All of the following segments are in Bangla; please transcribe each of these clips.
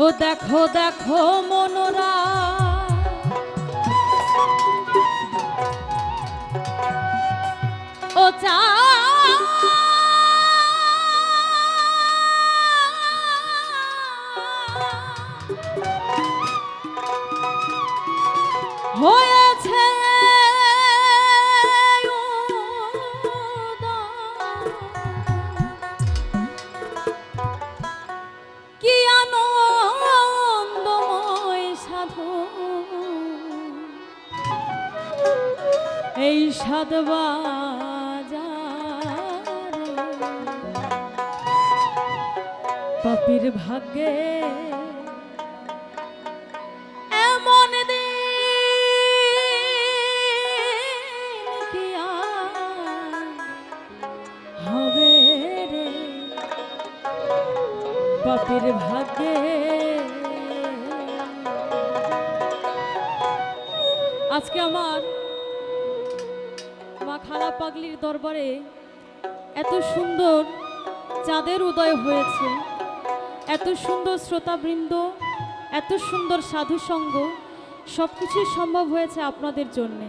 ও দেখো দেখো মনোরা। ও চা। হয়েছে এই সাদবাজারে পাপির ভাগ্যে এমন হবে রে? পাপির ভাগ্যে আজকে আমার খালা পাগলির দরবারে এত সুন্দর চাঁদের উদয় হয়েছে, এত সুন্দর শ্রোতাবৃন্দ, এত সুন্দর সাধুসঙ্গ সব কিছুই সম্ভব হয়েছে আপনাদের জন্যে।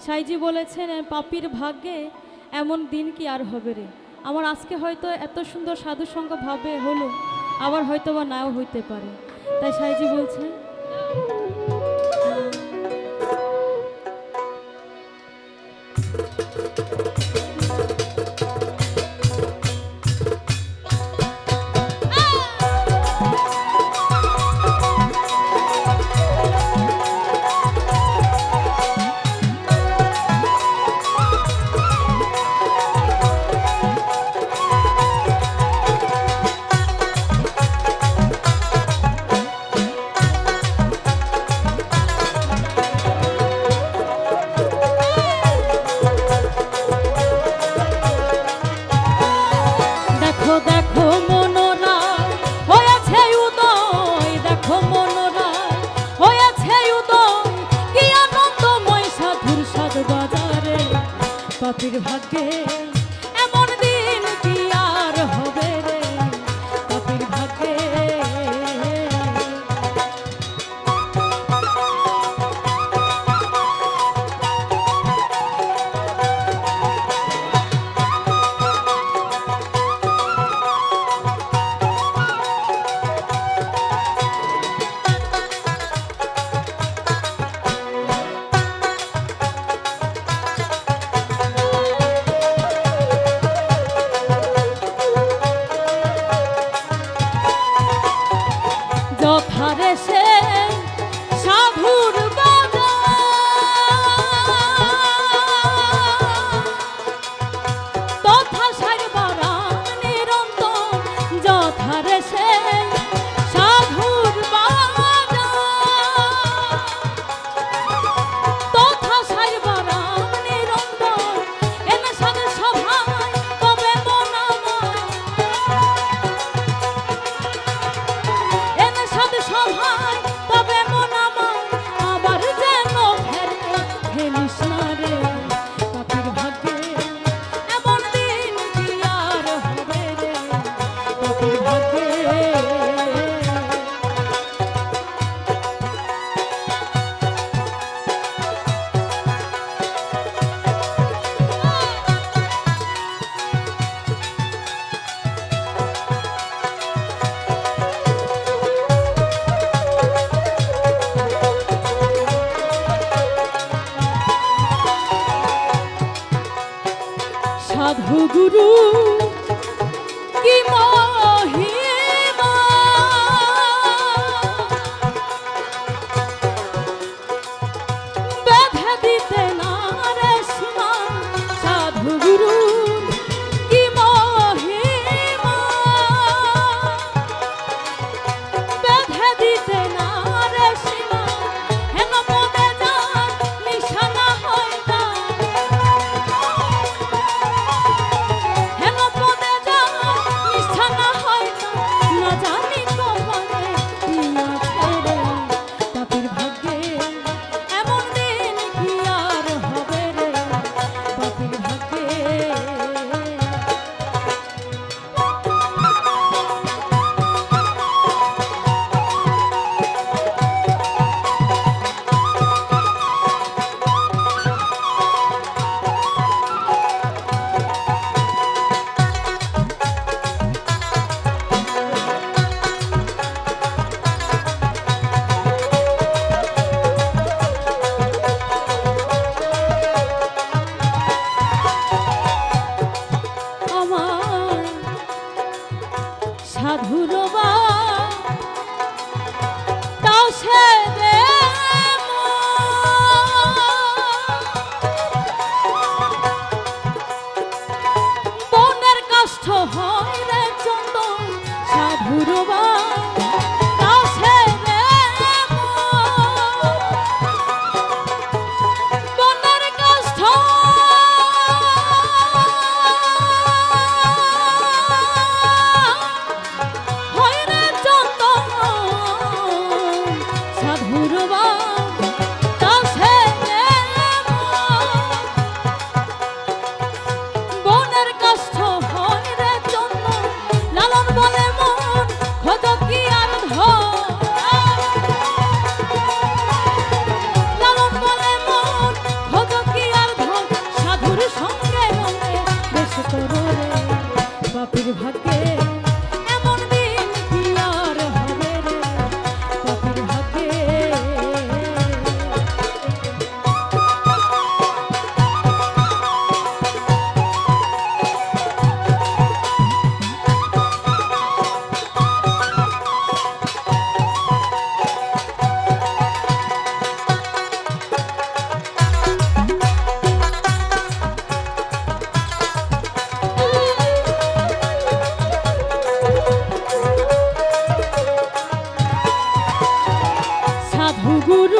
সাইজি বলেছেন, "এ পাপির ভাগ্যে এমন দিন কি আর হবে রে? আমার আজকে হয়তো এত সুন্দর সাধুসঙ্গ ভাবে হলো, আবার হয়তো বা নাও হইতে পারে। তাই সাইজি বলছে পাপির ভাগ্যে আছে